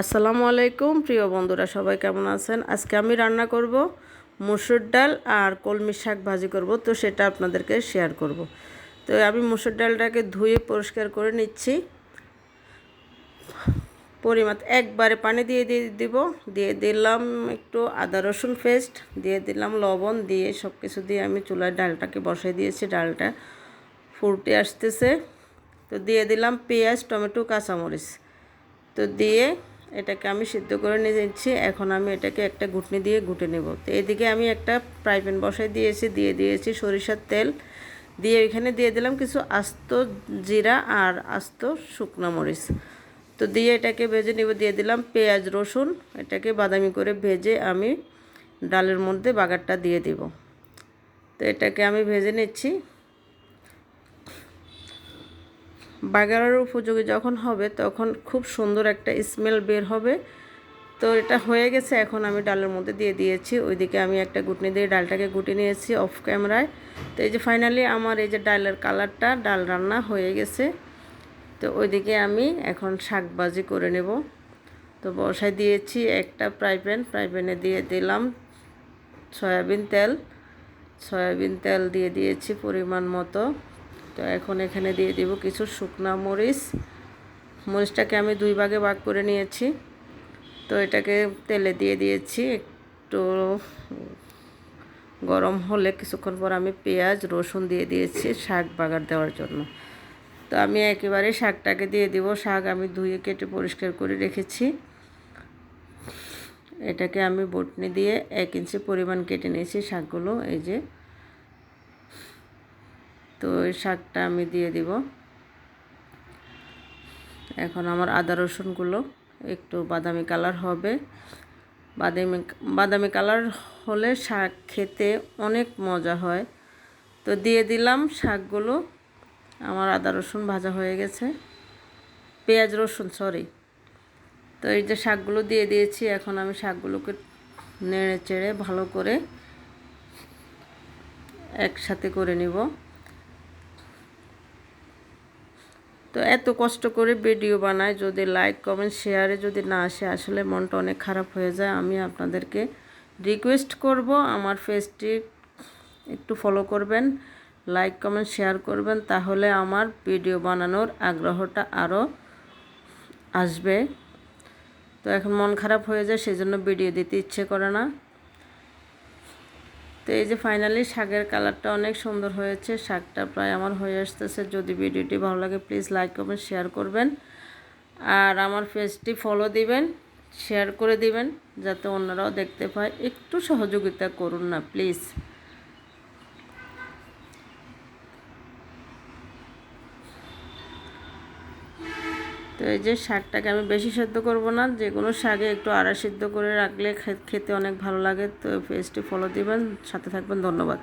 আসসালামু আলাইকুম, প্রিয় বন্ধুরা, সবাই কেমন আছেন? আজকে আমি রান্না করব মুসুর ডাল আর কলমি শাক ভাজি করব, তো সেটা আপনাদেরকে শেয়ার করব। তো আমি মুসুর ডালটাকে ধুয়ে পরিষ্কার করে নিচ্ছি। পরিমাণ, একবারে পানি দিয়ে দিয়ে দিব, দিয়ে দিলাম একটু আদা রসুন পেস্ট দিয়ে দিলাম লবণ, দিয়ে সব কিছু দিয়ে আমি চুলায় ডালটাকে বসাই দিয়েছি, ডালটা ফুটে আসতেছে। তো দিয়ে দিলাম পেঁয়াজ, টমেটো, কাঁচামরিচ। তো দিয়ে এটাকে আমি সিদ্ধ করে নিয়ে যাচ্ছি এখন আমি এটাকে একটা ঘুটনি দিয়ে ঘুটে নেব। তো এদিকে আমি একটা ফ্রাই প্যান বসাই দিয়েছি, দিয়ে দিয়েছি সরিষার তেল। দিয়ে ওইখানে দিয়ে দিলাম কিছু আস্ত জিরা আর আস্ত শুকনো মরিচ। তো দিয়ে এটাকে ভেজে নিব, দিয়ে দিলাম পেঁয়াজ, রসুন। এটাকে বাদামি করে ভেজে আমি ডালের মধ্যে বাগারটা দিয়ে দিব। তো এটাকে আমি ভেজে নিচ্ছি। বাগারের উপযোগী যখন হবে, তখন খুব সুন্দর একটা স্মেল বের হবে। তো এটা হয়ে গেছে, এখন আমি ডালের মধ্যে দিয়ে দিয়েছি। ওইদিকে আমি একটা গুটনি দিয়ে ডালটাকে গুটে নিয়েছি অফ ক্যামেরায় তো এই যে ফাইনালি আমার এই যে ডালের কালারটা ডাল রান্না হয়ে গেছে। তো ওইদিকে আমি এখন শাকবাজি করে নেব। তো বসায় দিয়েছি একটা ফ্রাই প্যান ফ্রাই প্যানে দিয়ে দিলাম সয়াবিন তেল। সয়াবিন তেল দিয়ে দিয়েছি পরিমাণ মতো। তো এখন এখানে দিয়ে দিব কিছু শুকনা মরিচ। মরিচটাকে আমি দুই ভাগে ভাগ করে নিয়েছি। তো এটাকে তেলে দিয়ে দিয়েছি। একটু গরম হলে কিছুক্ষণ পর আমি পেঁয়াজ, রসুন দিয়ে দিয়েছি শাক বাগার দেওয়ার জন্য। তো আমি একেবারে শাকটাকে দিয়ে দিব। শাক আমি ধুয়ে কেটে পরিষ্কার করে রেখেছি। এটাকে আমি বটনি দিয়ে এক ইঞ্চি পরিমাণ কেটে নিয়েছি শাকগুলো। এই যে তো ওই শাকটা আমি দিয়ে দিব। এখন আমার আদা রসুনগুলো একটু বাদামি কালার হবে। বাদামি বাদামি কালার হলে শাক খেতে অনেক মজা হয়। তো দিয়ে দিলাম শাকগুলো। আমার আদা রসুন ভাজা হয়ে গেছে। পেঁয়াজ রসুন সরি তো এই যে শাকগুলো দিয়ে দিয়েছি, এখন আমি শাকগুলোকে নেড়ে চেড়ে ভালো করে একসাথে করে নিব। তো এত কষ্ট করে ভিডিও বানায়, যদি লাইক কমেন্ট শেয়ারে যদি না আসে, আসলে মনটা অনেক খারাপ হয়ে যায়। আমি আপনাদেরকে রিকোয়েস্ট করব, আমার ফেসটি একটু ফলো করবেন লাইক কমেন্ট শেয়ার করবেন, তাহলে আমার ভিডিও বানানোর আগ্রহটা আরও আসবে। তো এখন মন খারাপ হয়ে যায়, সেজন্য ভিডিও দিতে ইচ্ছে করে না। তো এই যে ফাইনালি শাকের কালারটা অনেক সুন্দর হয়েছে, শাকটা প্রায় আমার হয়ে আসতেছে। যদি ভিডিওটি ভালো লাগে প্লিজ লাইক কমেন্ট শেয়ার করবেন। আর আমার পেজটি ফলো দিবেন শেয়ার করে দিবেন, যাতে অন্যরাও দেখতে পায়। একটু সহযোগিতা করুন না প্লিজ তো এই যে শাকটাকে আমি বেশি সেদ্ধ করব না যে কোনো শাকে একটু আড়া সিদ্ধ করে রাখলে খেতে অনেক ভালো লাগে। তো পেজটি ফলো দিবেন, সাথে থাকবেন, ধন্যবাদ।